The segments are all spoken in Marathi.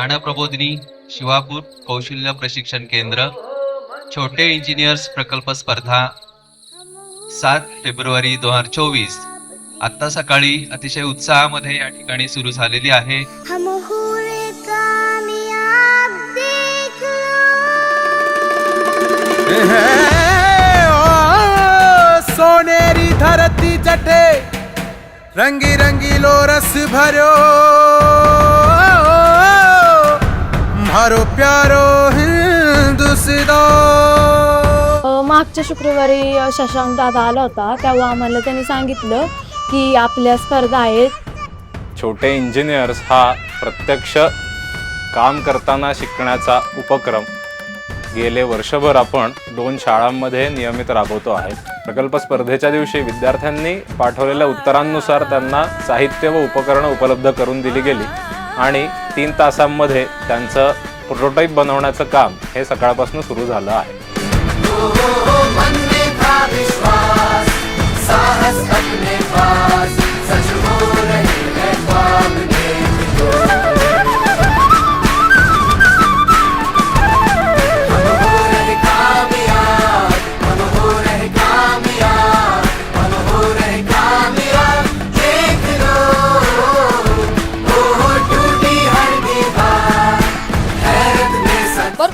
ज्ञानप्रबोधिनी शिवापूर कौशल्य प्रशिक्षण केंद्र छोटे इंजिनियर्स प्रकल्प स्पर्धा सात फेब्रुवारी दोन हजार चोवीस. आत्ता सकाळी अतिशय उत्साहामध्ये या ठिकाणी सुरू झालेली आहे. सोनेरी धरती जटे रंगी लो रस भरो. मारो प्यारो मागच्या शुक्रवारी शशांक दादा आला होता. तेव्हा आम्हाला त्यांनी सांगितलं की आपल्या स्पर्धा आहेत. छोटे इंजिनियर्स हा प्रत्यक्ष काम करताना शिकण्याचा उपक्रम. गेले वर्षभर आपण दोन शाळांमध्ये नियमित राबवतो आहे. प्रकल्प स्पर्धेच्या दिवशी विद्यार्थ्यांनी पाठवलेल्या उत्तरांनुसार त्यांना साहित्य व उपकरणं उपलब्ध करून दिली गेली. आणि तीन तासांमध्ये त्यांचं प्रोटोटाईप बनवण्याचं काम हे सकाळपासून सुरू झालं आहे.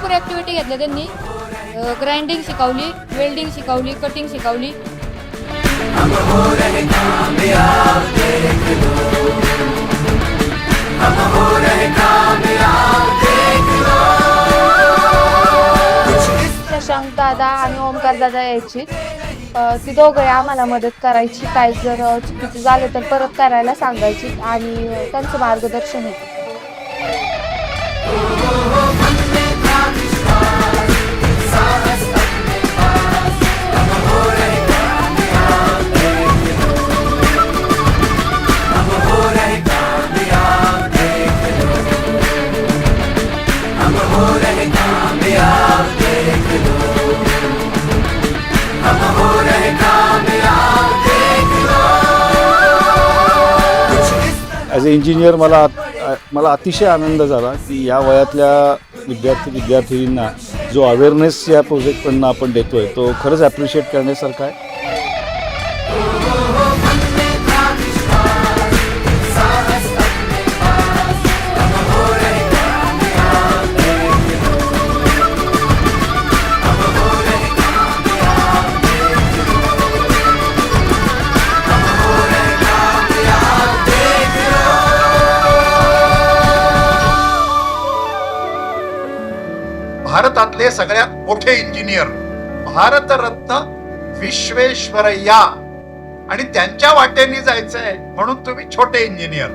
भरपूर ॲक्टिव्हिटी घेतल्या त्यांनी. ग्राइंडिंग शिकवली वेल्डिंग शिकवली कटिंग शिकवली. शशांक दादा आणि ओमकार दादा यायची. ती दोघे आम्हाला मदत करायची. काय जर चुकीचं झालं तर परत करायला सांगायची आणि त्यांचं मार्गदर्शन होतं ॲज अ इंजिनियर मला मला अतिशय आनंद झाला की या वयातल्या विद्यार्थी विद्यार्थिनींना जो अवेअरनेस या प्रोजेक्टकडनं आपण देतोय तो खरंच ॲप्रिशिएट करण्यासारखा आहे. भारतातले सगळ्यात मोठे इंजिनियर भारतरत्न विश्वेश्वरय्या. आणि त्यांच्या वाटेने जायचंय म्हणून तुम्ही छोटे इंजिनियर